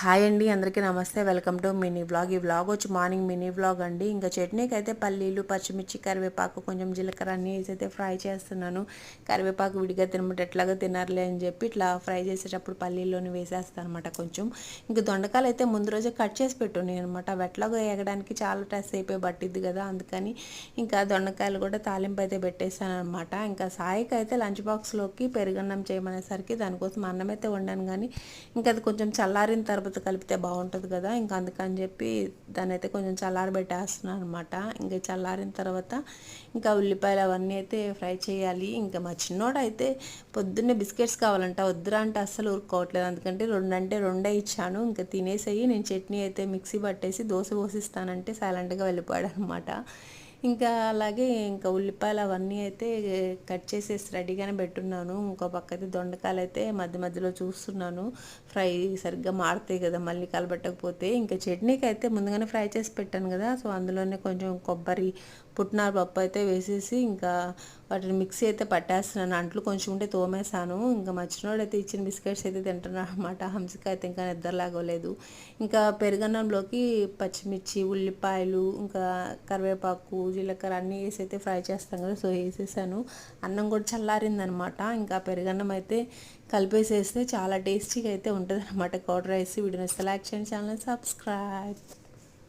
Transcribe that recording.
Hi అండి అందరికీ నమస్తే. వెల్కమ్ టు మినీ బ్లాగ్ ఈ బ్లాగ్ వచ్చి మార్నింగ్ మినీ బ్లాగ్ అండి. ఇంకా చట్నీకి అయితే పల్లీలు పచ్చిమిర్చి కరివేపాకు కొంచెం జీలకర్ర అన్నీ వేసి అయితే ఫ్రై చేస్తున్నాను. కరివేపాకు విడిగా తినమంటే ఎట్లాగా తినారులే అని చెప్పి ఇట్లా ఫ్రై చేసేటప్పుడు పల్లీలోని వేసేస్తాను అనమాట కొంచెం. ఇంకా దొండకాయలు అయితే ముందు రోజే కట్ చేసి పెట్టున్నాయి అనమాట అవి ఎట్లాగో ఎగడానికి చాలా టెస్ట్ అయిపోయి పట్టిద్ది కదా అందుకని ఇంకా దొండకాయలు కూడా తాలింపు అయితే పెట్టేశాను అనమాట ఇంకా సాయికి అయితే లంచ్ బాక్స్లోకి పెరుగన్నం చేయమనేసరికి దానికోసం అన్నం అయితే వండాను కానీ ఇంకా అది కొంచెం చల్లారిన తర్వాత కలిపితే బాగుంటుంది కదా. ఇంకా అందుకని చెప్పి దాన్ని అయితే కొంచెం చల్లారబెట్టేస్తున్నాను అనమాట ఇంకా చల్లారిన తర్వాత ఇంకా ఉల్లిపాయలు అవన్నీ అయితే ఫ్రై చేయాలి. ఇంకా మా చిన్నోడు అయితే పొద్దున్నే బిస్కెట్స్ కావాలంట. వద్దురా అంటే అస్సలు ఊరుకోవట్లేదు. అందుకంటే రెండు అంటే రెండే ఇచ్చాను. ఇంకా తినేసేయి. నేను చట్నీ అయితే మిక్సీ పట్టేసి దోశ పోసిస్తానంటే సైలెంట్గా వెళ్ళిపోయాడు అనమాట ఇంకా అలాగే ఇంకా ఉల్లిపాయలు అవన్నీ అయితే కట్ చేసేసి రెడీగానే పెట్టున్నాను. ఇంకో పక్క అయితే దొండకాయలు అయితే మధ్య మధ్యలో చూస్తున్నాను. ఫ్రై సరిగ్గా మారుతాయి కదా మళ్ళీ కలబెట్టకపోతే. ఇంకా చట్నీకి అయితే ముందుగానే ఫ్రై చేసి పెట్టాను కదా సో అందులోనే కొంచెం కొబ్బరి పుట్నాల పప్పు అయితే వేసేసి ఇంకా వాటిని మిక్సీ అయితే పట్టేస్తున్నాను. అంట్లు కొంచెం ఉంటే తోమేశాను. ఇంకా మచ్చినోడు అయితే ఇచ్చిన బిస్కెట్స్ అయితే తింటున్నాను అనమాట హంసిక అయితే ఇంకా నిద్రలాగోలేదు ఇంకా పెరుగన్నంలోకి పచ్చిమిర్చి ఉల్లిపాయలు ఇంకా కరివేపాకు జీలకర్ర అన్నీ వేసి అయితే ఫ్రై చేస్తాం కదా. సో వేసేసాను. అన్నం కూడా చల్లారిందనమాట ఇంకా పెరుగన్నం అయితే కలిపేసేస్తే చాలా టేస్టీగా అయితే ఉంటుంది అనమాట కౌడర్ rice video selection channel subscribe.